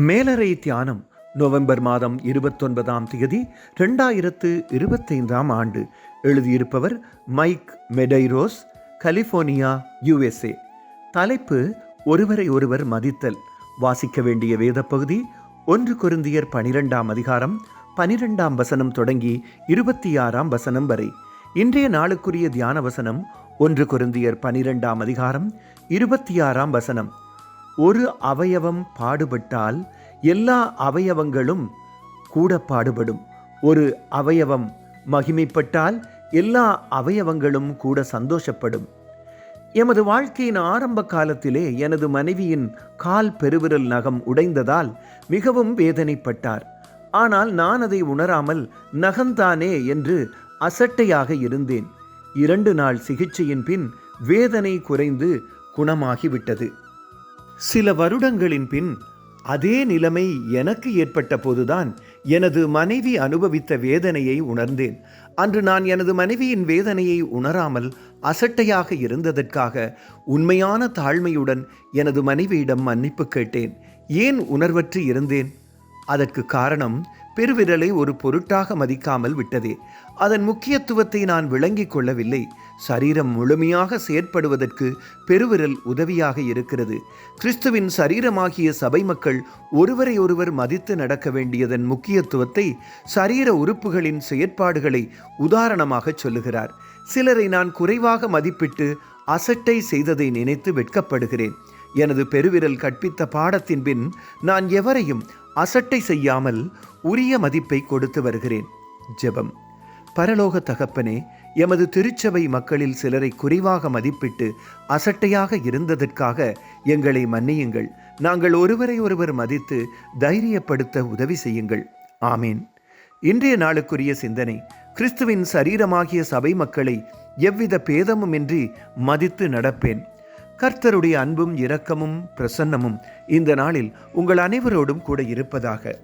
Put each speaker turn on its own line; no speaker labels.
மேலறை தியானம் நவம்பர் மாதம் இருபத்தொன்பதாம் தேதி ரெண்டாயிரத்து இருபத்தைந்தாம் ஆண்டு. எழுதியிருப்பவர் மைக் மெடைரோஸ் கலிஃபோர்னியா யுஎஸ்ஏ. தலைப்பு ஒருவரை ஒருவர் மதித்தல். வாசிக்க வேண்டிய வேத பகுதி ஒன்று கொருந்தியர் பனிரெண்டாம் அதிகாரம் பனிரெண்டாம் வசனம் தொடங்கி இருபத்தி ஆறாம் வசனம் வரை. இன்றைய நாளுக்குரிய தியான வசனம் ஒன்று கொருந்தியர் பனிரெண்டாம் அதிகாரம் இருபத்தி ஆறாம் வசனம். ஒரு அவயவம் பாடுபட்டால் எல்லா அவயவங்களும் கூட பாடுபடும். ஒரு அவயவம் மகிமைப்பட்டால் எல்லா அவயவங்களும் கூட சந்தோஷப்படும். எமது வாழ்க்கையின் ஆரம்ப காலத்திலே எனது மனைவியின் கால் பெருவிரல் நகம் உடைந்ததால் மிகவும் வேதனைப்பட்டார். ஆனால் நான் அதை உணராமல் நகந்தானே என்று அசட்டையாக இருந்தேன். இரண்டு நாள் சிகிச்சையின் பின் வேதனை குறைந்து குணமாகிவிட்டது. சில வருடங்களின் பின் அதே நிலைமை எனக்கு ஏற்பட்ட போதுதான் எனது மனைவி அனுபவித்த வேதனையை உணர்ந்தேன். அன்று நான் எனது மனைவியின் வேதனையை உணராமல் அசட்டையாக இருந்ததற்காக உண்மையான தாழ்மையுடன் எனது மனைவியிடம் மன்னிப்பு கேட்டேன். ஏன் உணர்வற்று இருந்தேன்? அதற்கு காரணம் பெருவிரலை ஒரு பொருட்டாக மதிக்காமல் விட்டதே. அதன் முக்கியத்துவத்தை நான் விளங்கிக் கொள்ளவில்லை. சரீரம் முழுமையாக செயற்படுவதற்கு பெருவிரல் உதவியாக இருக்கிறது. கிறிஸ்துவின் சரீரமாகிய சபை மக்கள் ஒருவரை ஒருவர் மதித்து நடக்க வேண்டியதன் முக்கியத்துவத்தை சரீர உறுப்புகளின் செயற்பாடுகளை உதாரணமாக சொல்லுகிறார். சிலரை நான் குறைவாக மதிப்பிட்டு அசட்டை செய்ததை நினைத்து வெட்கப்படுகிறேன். எனது பெருவிரல் கற்பித்த பாடத்தின் பின் நான் எவரையும் அசட்டை செய்யாமல் உரிய மதிப்பை கொடுத்து வருகிறேன். ஜெபம். பரலோக தகப்பனே எமது திருச்சபை மக்களில் சிலரை குறைவாக மதிப்பிட்டு அசட்டையாக இருந்ததற்காக எங்களை மன்னியுங்கள். நாங்கள் ஒருவரை ஒருவர் மதித்து தைரியப்படுத்த உதவி செய்யுங்கள். ஆமீன். இன்றைய நாளுக்குரிய சிந்தனை கிறிஸ்துவின் சரீரமாகிய சபை மக்களை எவ்வித பேதமுமின்றி மதித்து நடப்பேன். கர்த்தருடைய அன்பும் இரக்கமும் பிரசன்னமும் இந்த நாளில் உங்கள் அனைவரோடும் கூட இருப்பதாக.